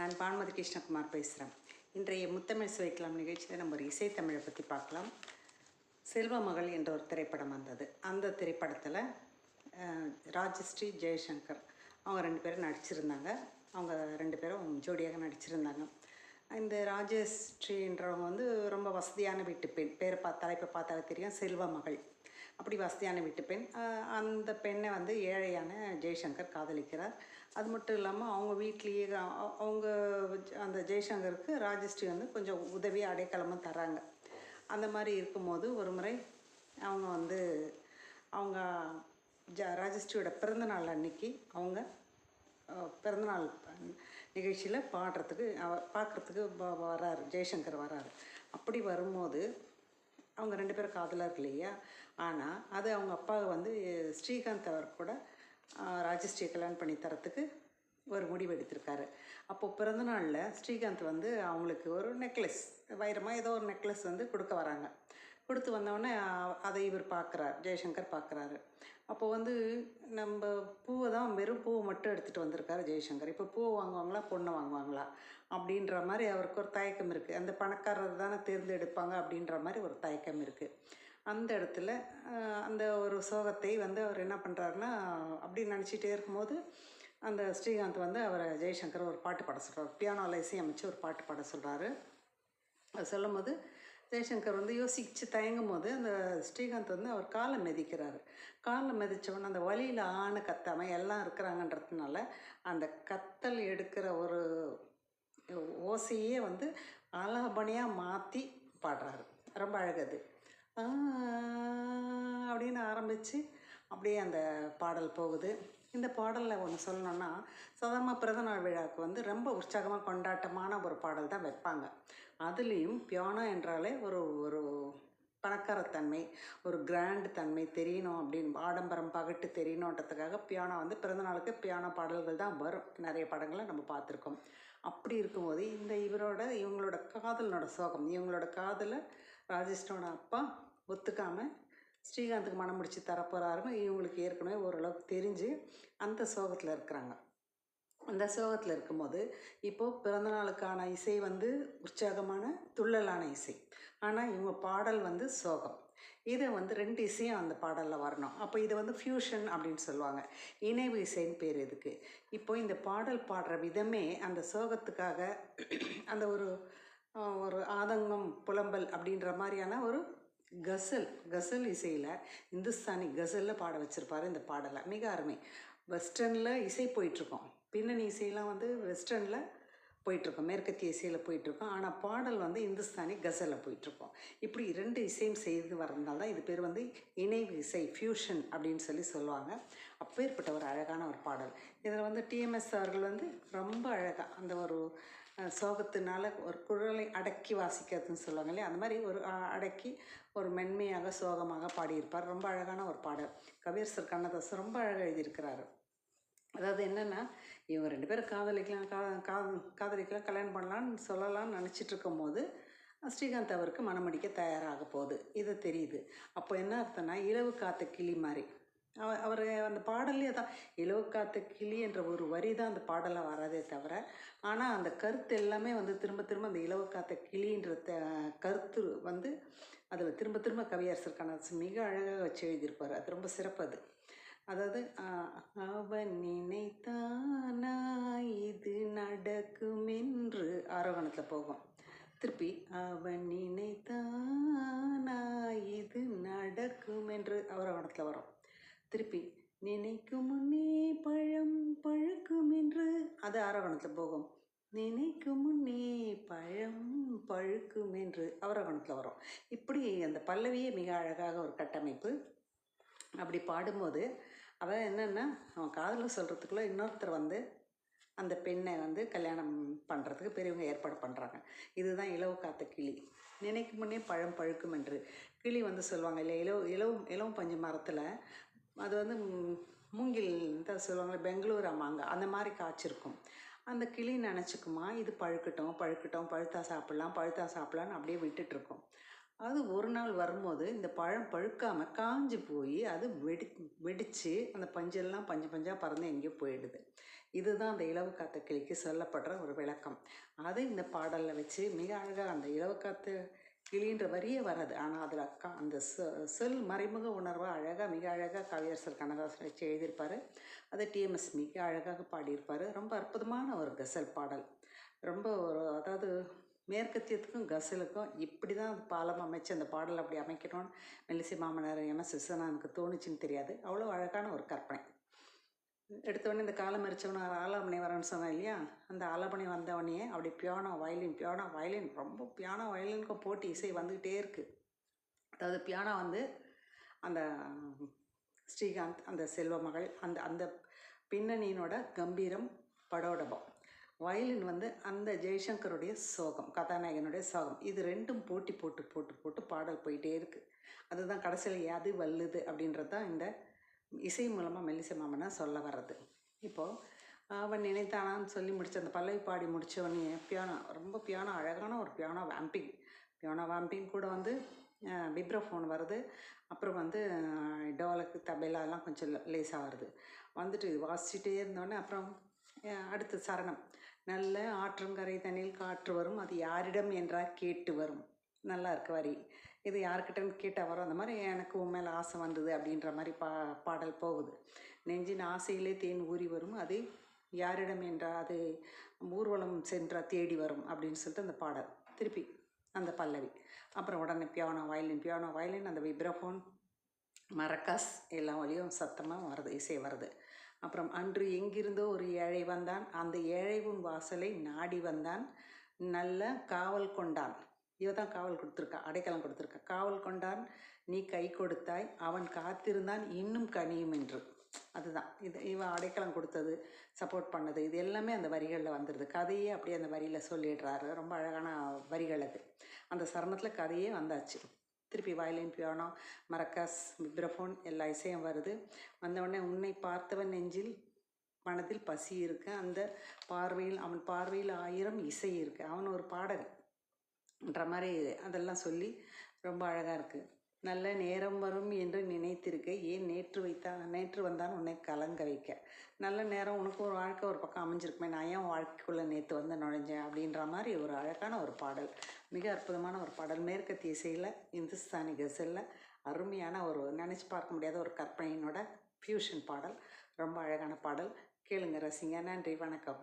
நான் பானுமதி கிருஷ்ணகுமார் பேசுகிறேன் இன்றைய முத்தமிழ் சுவைக்கலாம் நிகழ்ச்சியில் நம்ம ஒரு இசைத்தமிழை பற்றி பார்க்கலாம். செல்வமகள் என்ற ஒரு திரைப்படம் வந்தது. அந்த திரைப்படத்தில் ராஜஸ்ரீ ஜெயசங்கர் அவங்க ரெண்டு பேரும் நடிச்சிருந்தாங்க. அவங்க ரெண்டு பேரும் ஜோடியாக நடிச்சிருந்தாங்க. இந்த ராஜஸ்ரீன்றவங்க வந்து ரொம்ப வசதியான வீட்டு பெண். பேரை பா தலைப்பை பார்த்தாலே தெரியும் செல்வ மகள். அப்படி வசதியான வீட்டு பெண். அந்த பெண்ணை வந்து ஏழையான ஜெய்சங்கர் காதலிக்கிறார். அது மட்டும் இல்லாமல் அவங்க வீட்லேயே அவங்க அந்த ஜெய்சங்கருக்கு ராஜஸ்ரீ வந்து கொஞ்சம் உதவி அடைக்கலமாக தராங்க அந்த மாதிரி இருக்கும்போது ஒரு முறை அவங்க வந்து அவங்க ஜ ராஜஸ்ரீயோட பிறந்தநாள் அன்னைக்கு அவங்க பிறந்தநாள் நிகழ்ச்சியில் பாடுறதுக்கு அவ பார்க்குறதுக்கு வராரு ஜெய்சங்கர் வராரு. அப்படி வரும்போது அவங்க ரெண்டு பேரும் காதலர் இல்லையா? ஆனால் அது அவங்க அப்பா வந்து ஸ்ரீகாந்த் அவர் கூட ராஜஸ்ரீ கல்யாணம் பண்ணி தரத்துக்கு ஒரு முடிவு எடுத்திருக்காரு. அப்போது பிறந்தநாளில் ஸ்ரீகாந்த் வந்து அவங்களுக்கு ஒரு நெக்லஸ் வைரமாக ஏதோ ஒரு நெக்லஸ் வந்து கொடுக்க வராங்க. கொடுத்து வந்தோடனே அதை இவர் பார்க்குறார் ஜெய்சங்கர் பார்க்குறாரு அப்போது வந்து நம்ம பூவை தான் வெறும் பூவை மட்டும் எடுத்துகிட்டு வந்திருக்காரு ஜெய்சங்கர். இப்போ பூவை வாங்குவாங்களா பொண்ணை வாங்குவாங்களா? அப்படின்ற மாதிரி அவருக்கு ஒரு தயக்கம் இருக்குது அந்த பணக்காரர் தானே தேர்ந்தெடுப்பாங்க அப்படின்ற மாதிரி ஒரு தயக்கம் இருக்குது அந்த இடத்துல அந்த ஒரு சோகத்தை வந்து அவர் என்ன பண்ணுறாருன்னா அப்படி நினச்சிட்டே இருக்கும்போது அந்த ஸ்ரீகாந்த் வந்து அவரை ஜெய்சங்கர் ஒரு பாட்டு பாட சொல்கிறார் பியானோவில் இசையமைச்சு ஒரு பாட்டு பாட சொல்கிறாரு அது சொல்லும் போது ஜெய்சங்கர் வந்து யோசிச்சு தயங்கும் போது அந்த ஸ்ரீகாந்த் வந்து அவர் காலை மிதிக்கிறாரு. காலை மிதிச்சவொடனே அந்த வழியில் ஆணு கத்தாமல் எல்லாம் இருக்கிறாங்கன்றதுனால அந்த கத்தல் எடுக்கிற ஒரு ஓசையே வந்து அலாபணியாக மாற்றி பாடுறாரு. ரொம்ப அழகது அப்படின்னு ஆரம்பித்து அப்படியே அந்த பாடல் போகுது. இந்த பாடலில் ஒன்று சொல்லணும்னா சாதாரண பிறந்தநாள் விழாவுக்கு வந்து ரொம்ப உற்சாகமாக கொண்டாட்டமான ஒரு பாடல் தான் வைப்பாங்க. அதுலேயும் பியானோ என்றாலே ஒரு ஒரு பணக்காரத்தன்மை ஒரு கிராண்ட் தன்மை தெரியணும் அப்படின்னு ஆடம்பரம் பகட்டு தெரியணுன்றதுக்காக பியானோ வந்து பிறந்தநாளுக்கு பியானோ பாடல்கள் தான் வரும். நிறைய படங்களை நம்ம பார்த்துருக்கோம். அப்படி இருக்கும்போது இந்த இவரோட இவங்களோட காதலனோட சோகம் இவங்களோட காதலை ராஜேஷ்டோட அப்பா ஒத்துக்காமல் ஸ்ரீகாந்துக்கு மனம் முடிச்சு தரப்போகிறாருன்னு இவங்களுக்கு ஏற்கனவே ஓரளவுக்கு தெரிஞ்சு அந்த சோகத்தில் இருக்கிறாங்க. அந்த சோகத்தில் இருக்கும்போது இப்போது பிறந்தநாளுக்கான இசை வந்து உற்சாகமான துள்ளலான இசை. ஆனால் இவங்க பாடல் வந்து சோகம். இதை வந்து ரெண்டு இசையும் அந்த பாடலில் வரணும். அப்போ இதை வந்து ஃப்யூஷன் அப்படின்னு சொல்லுவாங்க. இணைவு இசைன்னு பேர் இதுக்கு இப்போ இந்த பாடல் பாடுற விதமே அந்த சோகத்துக்காக அந்த ஒரு ஒரு ஆதங்கம் புலம்பல் அப்படின்ற மாதிரியான ஒரு கசல் கசல் இசையில் இந்துஸ்தானி கசலில் பாட வச்சுருப்பாரு இந்த பாடலை. மிக அருமை. வெஸ்டர்னில் இசை போயிட்டுருக்கோம். பின்னணி இசையெல்லாம் வந்து வெஸ்டர்னில் போயிட்டுருக்கோம். மேற்கத்திய இசையில் போயிட்டுருக்கோம். ஆனால் பாடல் வந்து இந்துஸ்தானி கசலில் போயிட்டுருக்கோம். இப்படி ரெண்டு இசையும் செய்து வரதுனால தான் இது பேர் வந்து இணைவு இசை ஃப்யூஷன் அப்படின்னு சொல்லி சொல்லுவாங்க. அப்பேற்பட்ட ஒரு அழகான ஒரு பாடல். இதில் வந்து டிஎம்எஸ் அவர்கள் வந்து ரொம்ப அழகாக அந்த ஒரு சோகத்தினால ஒரு குரலை அடக்கி வாசிக்கிறதுன்னு சொல்லுவாங்க இல்லையா? அந்த மாதிரி ஒரு அடக்கி ஒரு மென்மையாக சோகமாக பாடியிருப்பார். ரொம்ப அழகான ஒரு பாடல். கபீர் சர் கண்ணதாசன் ரொம்ப அழகாக எழுதியிருக்கிறாரு. அதாவது என்னென்னா இவங்க ரெண்டு பேரும் காதலிக்கலாம் கா கா காதலிக்கலாம் கல்யாணம் பண்ணலான்னு சொல்லலாம்னு நினச்சிட்டு இருக்கும்போது ஸ்ரீகாந்த் அவருக்கு மனமடிக்க தயாராக போகுது. இது தெரியுது. அப்போ என்ன அர்த்தம்னா இலவு காத்த கிளி மாதிரி. அவர் அந்த பாடல்லே தான் இலவு காத்த கிளி என்ற ஒரு வரி தான் அந்த பாடலாக வராதே தவிர ஆனால் அந்த கருத்து எல்லாமே வந்து திரும்ப திரும்ப அந்த இலவு காத்த கிளின்ற த கருத்து வந்து அதில் திரும்ப திரும்ப கவியரசர் மிக அழகாக வச்சு எழுதியிருப்பார். அது ரொம்ப சிறப்பு அது. அதாவது அவன் நினைத்தானா இது நடக்கும் என்று ஆரோகணத்தில் போகும். திருப்பி அவன் நினைத்தானா இது நடக்கும் என்று ஆரோகணத்தில் வரும். திருப்பி நினைக்கும் முன்னே பழம் பழுக்கும் என்று அது ஆரோகணத்தில் போகும். நினைக்கும் முன்னே பழம் பழுக்கும் என்று அவரோகணத்தில் வரும். இப்படி அந்த பல்லவியே மிக அழகாக ஒரு கட்டமைப்பு. அப்படி பாடும்போது அவன் என்னென்னா அவன் காதலில் சொல்கிறதுக்குள்ளே இன்னொருத்தர் வந்து அந்த பெண்ணை வந்து கல்யாணம் பண்ணுறதுக்கு பெரியவங்க ஏற்பாடு பண்ணுறாங்க இதுதான் இலவு காத்த கிளி. நினைக்கும் முன்னே பழம் பழுக்கும் என்று கிளி வந்து சொல்லுவாங்க இல்லை இலவு இலவு இலவம் பஞ்சு மரத்தில் அது வந்து மூங்கில் தான் சொல்லுவாங்களே பெங்களூர் அம்மாங்க. அந்த மாதிரி காய்ச்சிருக்கும். அந்த கிளி நினச்சிக்குமா இது பழுக்கட்டும் பழுக்கட்டும் பழுத்தா சாப்பிட்லாம் பழுத்தா சாப்பிட்லான்னு அப்படியே விட்டுட்ருக்கோம் அது ஒரு நாள் வரும்போது இந்த பழம் பழுக்காமல் காஞ்சு போய் அது வெடி வெடித்து அந்த பஞ்செல்லாம் பஞ்சு பஞ்சாக பறந்து எங்கேயோ போயிடுது. இதுதான் அந்த இலவு காத்த கிளிக்கு சொல்லப்படுற ஒரு விளக்கம். அது இந்த பாடலில் வச்சு மிக அழகாக அந்த இலவு காத்து கிளின்ற வரியே வராது. ஆனால் அதில் அக்கா அந்த சொ- சொல் மறைமுக உணர்வை அழகாக மிக அழகாக கவியரசர் கனகாசன் வச்சு எழுதியிருப்பார். அதை டிஎம்எஸ் மிக அழகாக பாடியிருப்பார். ரொம்ப அற்புதமான ஒரு கசல் பாடல். ரொம்ப ஒரு அதாவது மேற்கத்தியத்துக்கும் கசலுக்கும் இப்படி தான் அது பாலம் அமைச்சு அந்த பாடல் அப்படி அமைக்கணும்னு மெல்லிசை மாமனார் எம்எஸ் விஸ்வநாதனுக்கு தோணுச்சுன்னு தெரியாது. அவ்வளோ அழகான ஒரு கற்பனை. எடுத்தவொடனே இந்த காலம் மறிச்சவன ஆலாபனை வரேன்னு சொன்னேன் இல்லையா? அந்த ஆலாபனை வந்தவொடனே அப்படி பியானோ வயலின் பியானோ வயலின் ரொம்ப பியானோ வயலினுக்கும் போட்டி இசை வந்துக்கிட்டே இருக்குது அதாவது பியானோ வந்து அந்த ஸ்ரீகாந்த் அந்த செல்வ மகள் அந்த அந்த பின்னணியினோட கம்பீரம் படோடபம். வயலின் வந்து அந்த ஜெய்சங்கருடைய சோகம் கதாநாயகனுடைய சோகம். இது ரெண்டும் போட்டி போட்டு போட்டு போட்டு பாடல் போயிட்டே இருக்குது அதுதான் கடைசியில் எது வல்லுது அப்படின்றது தான் இந்த இசை மூலமாக மெல்லிசை மாமனா சொல்ல வர்றது. இப்போது அவன் நினைத்தானான்னு சொல்லி முடிச்சு அந்த பல்லவி பாடி முடித்தவனே பியானோ ரொம்ப பியானோ அழகான ஒரு பியானோ வேம்பிங் பியானோ வேம்பிங் கூட வந்து விப்ரோஃபோன் வருது. அப்புறம் வந்து டோலக்கு தபேலா எல்லாம் கொஞ்சம் லேசாக வருது. வந்துட்டு வாசிச்சுட்டே இருந்தோடனே அப்புறம் அடுத்து சரணம். நல்ல ஆற்றங்கரை தண்ணில் காற்று வரும். அது யாரிடம் என்றால் கேட்டு வரும். நல்லா இருக்கு வரி. இது யாருக்கிட்டன்னு கேட்டால் வரும். அந்த மாதிரி எனக்கு உன் மேலே ஆசை வந்தது அப்படின்ற மாதிரி பா பாடல் போகுது. நெஞ்சின் ஆசையிலே தேன் ஊறி வரும். அது யாரிடம் என்றால் அது ஊர்வலம் சென்றா தேடி வரும் அப்படின்னு சொல்லிட்டு அந்த பாடல். திருப்பி அந்த பல்லவி. அப்புறம் உடனே பியானோ வயலின் பியானோ வயலின் அந்த விப்ரஃபோன் மரக்காஸ் எல்லா வழியும் சத்தமாக வருது இசை வருது அப்புறம் அன்று எங்கிருந்தோ ஒரு ஏழை வந்தான். அந்த ஏழை உன் வாசலை நாடி வந்தான். நல்ல காவல் கொண்டான். இவ தான் காவல் கொடுத்துருக்கா அடைக்கலம் கொடுத்துருக்கா. காவல் கொண்டான் நீ கை கொடுத்தாய் அவன் காத்திருந்தான் இன்னும் கனியும் என்று. அதுதான். இது இவன் அடைக்கலம் கொடுத்தது சப்போர்ட் பண்ணது இது எல்லாமே அந்த வரிகளில் வந்துடுது கதையே அப்படியே அந்த வரியில் சொல்லிடுறாரு. ரொம்ப அழகான வரிகள் அது. அந்த சரணத்தில் கதையே வந்தாச்சு. திருப்பி வயலின் பியானோ மரக்காஸ் விப்ரஃபோன் எல்லா இசையும் வருது. வந்தவுடனே உன்னை பார்த்தவன் நெஞ்சில் மனதில் பசி இருக்கு. அந்த பார்வையில் அவன் பார்வையில் ஆயிரம் இசை இருக்கு. அவன் ஒரு ன்ற மாதிரி அதெல்லாம் சொல்லி ரொம்ப அழகாக இருக்குது நல்ல நேரம் வரும் என்று நினைத்திருக்க ஏன் நேற்று வைத்தா நேற்று வந்தான் உன்னை கலங்க வைக்க? நல்ல நேரம் உனக்கு ஒரு வாழ்க்கை ஒரு பக்கம் அமைஞ்சிருக்குமே நான் ஏன் வாழ்க்கைக்குள்ளே நேற்று வந்து நுழைஞ்சேன்? அப்படின்ற மாதிரி ஒரு அழகான ஒரு பாடல். மிக அற்புதமான ஒரு பாடல். மேற்கத்திய இசையில் இந்துஸ்தானி கசலில் அருமையான ஒரு நினச்சி பார்க்க முடியாத ஒரு கற்பனையினோட ஃபியூஷன் பாடல். ரொம்ப அழகான பாடல். கேளுங்க ரசிங்க நன்றி வணக்கம்.